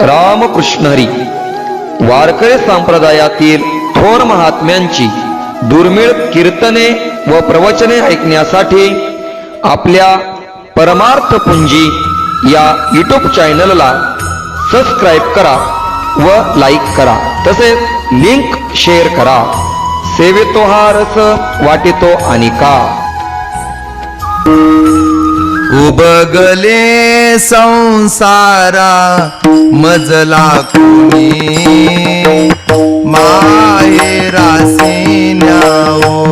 रामकृष्णहरी. वारकरी संप्रदायातील थोर महात्म्यांची दुर्मिळ कीर्तने व प्रवचने ऐकण्यासाठी आपल्या परमार्थ पुंजी या यूट्यूब चॅनलला सबस्क्राईब करा व लाईक करा. तसेच लिंक शेअर करा. सेवेतो हा रस वाटितो आणि का? उबगले संसारा मजला कोणी? माहेरा न्याओ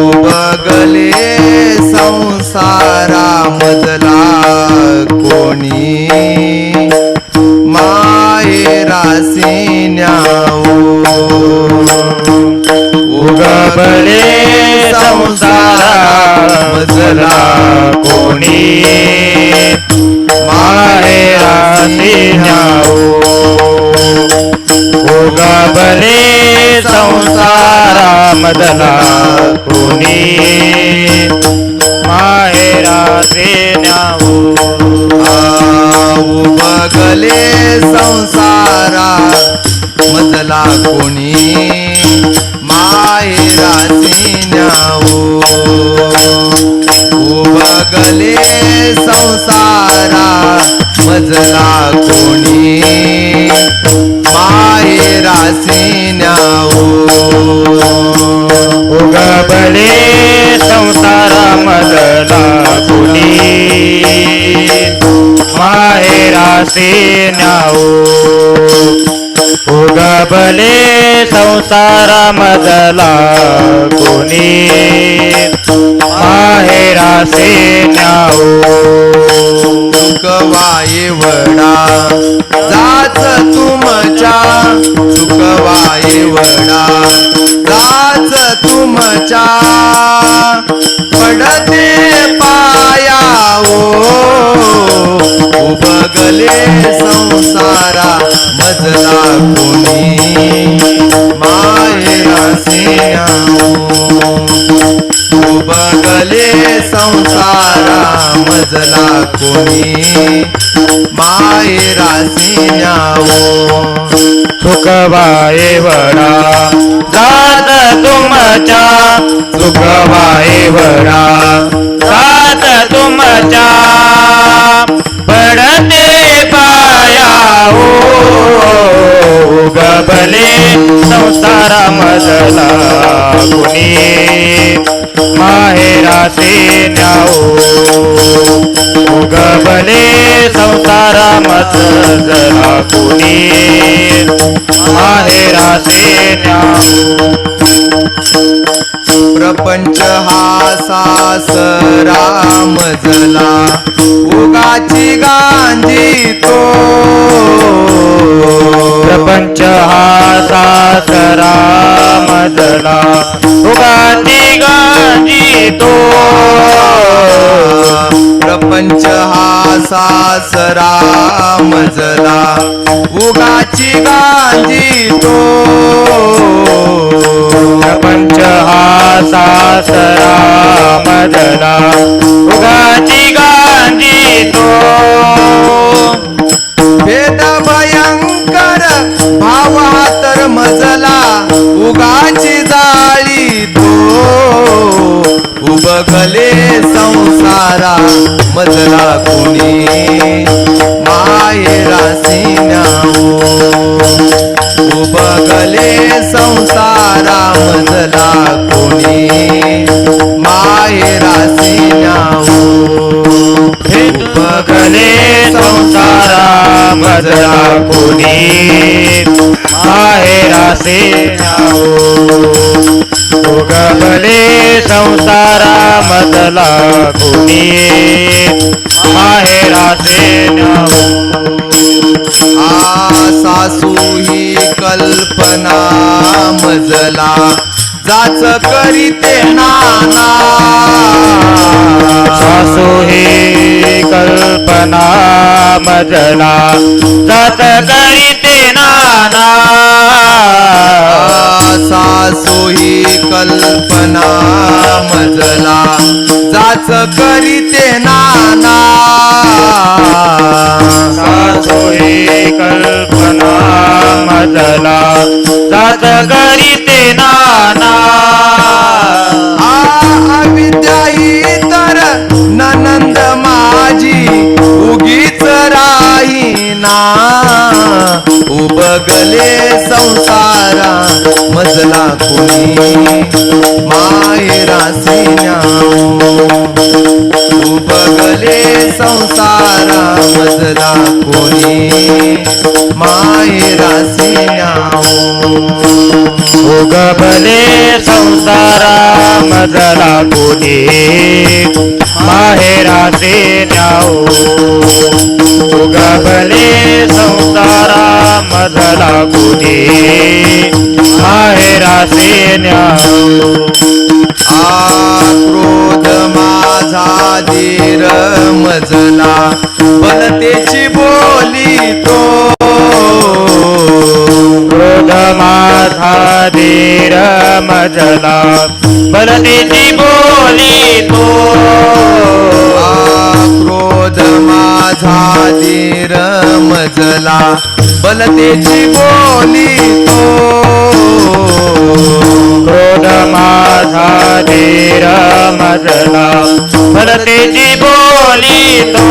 उबगले संसारा मजला कोणी? मजला कोणी? माहेरा न्याओ उगबळे संसारा मदला कोणी? माहेरा न्याओ बगले संसारा मदला कोणी? उभगले संसारा मजला कोणी. मायरा सिन्याओ उगबळे संसारा मजला कोणी. माहेरासे न्याओ उगबले संसारा मजला कुणी माहेरासे न्याओ चुकवाये वडा जाच तुमच्या. चुकवाये वडा जाच तुमच्या. पडते पाया ओ उभगले मजला कोणी मायरा उबगले संसारा मजला कोणी मायरा सिन्याओ सुखवाये वडा. जात तुमच्या. सुखवाये वडा. जात तुमच्या. गबले संसारा मजला कुणी माहेराचे न्याओ. उगबले संसारा मजला कुणी माहेराचे न्याओ. प्रपंच हा सासरा मजला उगाची गांजी तो. प्रपंच हा सासरा मजला उगाती येतो. प्रपंच हा सासरा मजला उगाची गांजी तो. प्रपंच हा सासरा मजला उगाची गाजी तो. भेद भयंकर भावा तर मजला. उगाची जाळी तो. उबगले संसारा मजला कोणी? मायरा सिन्याओ उबगले संसारा मजला कोणी? मायरा सिन्याओ उबगले संसारा मजला कोणी? माहेरासे न्याओ उगबले संसारा मजला कोणी आ सासू ही कल्पना मजला जाच करीते नाना. सासू ही कल्पना मजला जात करीते सासू कल्पना मजला. जाच करीते नाना. सोयी कल्पना मजला. जाच करीते नाना. आ अविद्या ही तर ननंद माझी उगीच राही ना उबगले संसारा मजला कोणी? मायरा उबगले संसारा मजला कोणी? मायरा उगबले संसारा मजला कोणी? माहेराचे न्याओ उगबले संसारा मजला कोणी? क्रोध माझा धीर मजला. बलतेची बोली तो. क्रोध माझा धीर मजला. बलतेची बोली तो. क्रोध माझा धीर मजला बलतेची बोली तो. क्रोध माझा धीर मजला बलतेची बोली तो.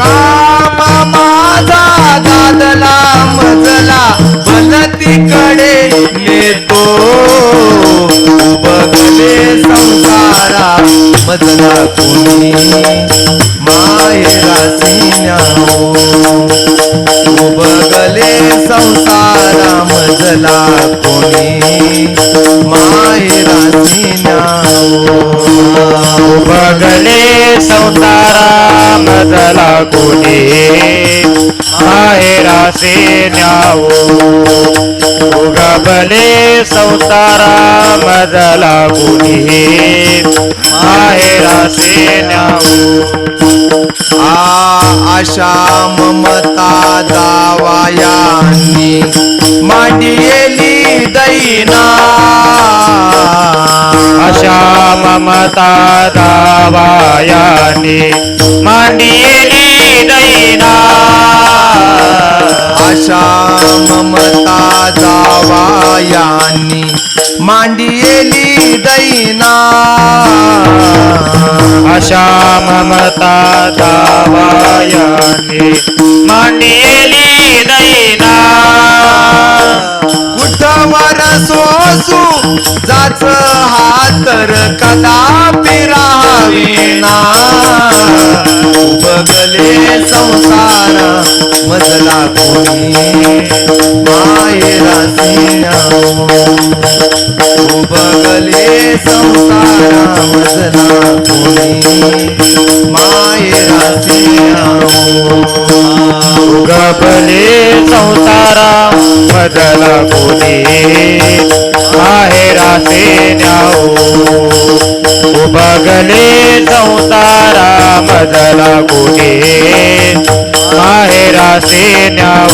काम माझा दादला मजला बलतीकडे नेतो. बगले संसारा मजला कोणी. मायरा बगले संसारा मजला कोणी मायरा सिन्याओ बगले संसारा मजला कोणी. माहेरासे न्यावो उगबले संसारा मजला कोणी माहेरासे न्यावो आ आशा ममता दावायांनी मांडियेली दैना अशा ममता दावायांनी मांडियेली दैना अशा ममता दावायांनी मांडियेली दैना. अशा ममता दावायाने मांडियेली दैना. वर सोसू जाच हातर कदापि राहावीना बगले संसार मजला कोणी मायरा बगले संसार मजला कोणी मायरा उगबले मजला कोणी माहेराचे न्याऊ उबगले संसारा मजला कोणी माहेराचे न्याओ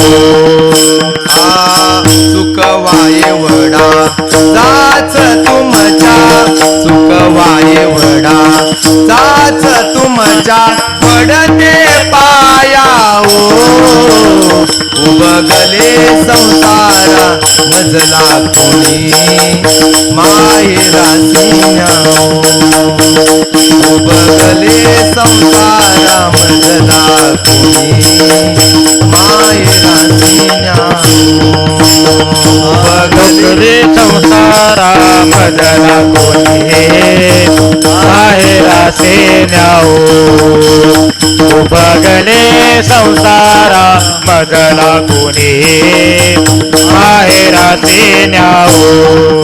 सुखवाये वडा जाच तुमच्या. सुखवाये वडा जाच तुमच्या. पडते पाया उबगले संसारा मजला कोणी माहेरा उभगले संसारा मजला कोणी माहेरा उभगले संसारा मजला कोणी माहेराचे न्याओ उबगले संसारा मजला कोणी? माहेराचे न्याओ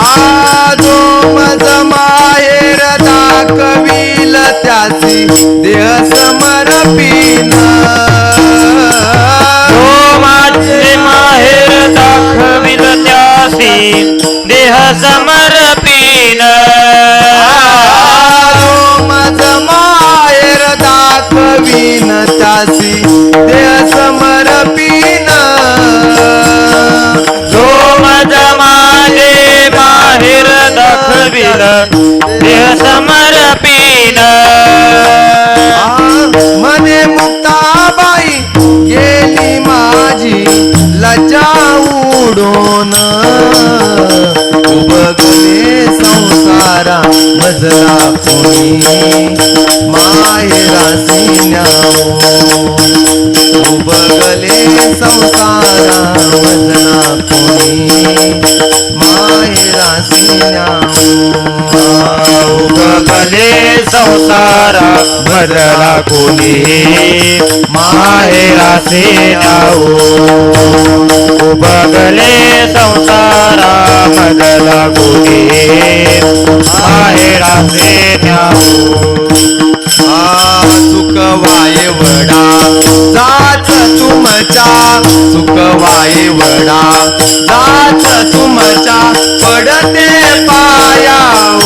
आजो मज माहेर दाखविल त्यासी देह समर्पिन. माझे माहेर दाखविल त्यासी देह समर्पिन. दासी देह समर्पिना जो मजमाले बाहेर दाखविल समर पीना मने मुक्ताबाई गेली माझी लजा उडोन. उभगले संसारा मजला कोणी. माहेरासी उबगले संसारा वजना कोणी माहेरासी न्यावो उगले संसारा भरला कोणी माहेरासे नाऊ उबगले संसारा भरला कोणी माहेरासे नाऊ सुखवाय वडा. जात तुमचा सुखवाय वडा. जात तुमच्या पडते पाया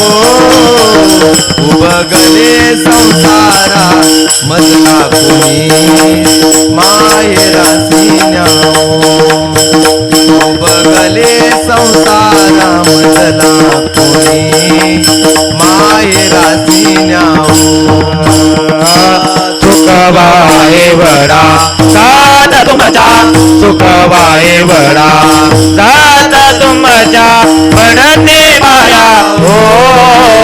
उभगले संसारा मजला कुणी. माहेरासी सुखवाय वडा. जाता तुमच्या पडते माया. हो.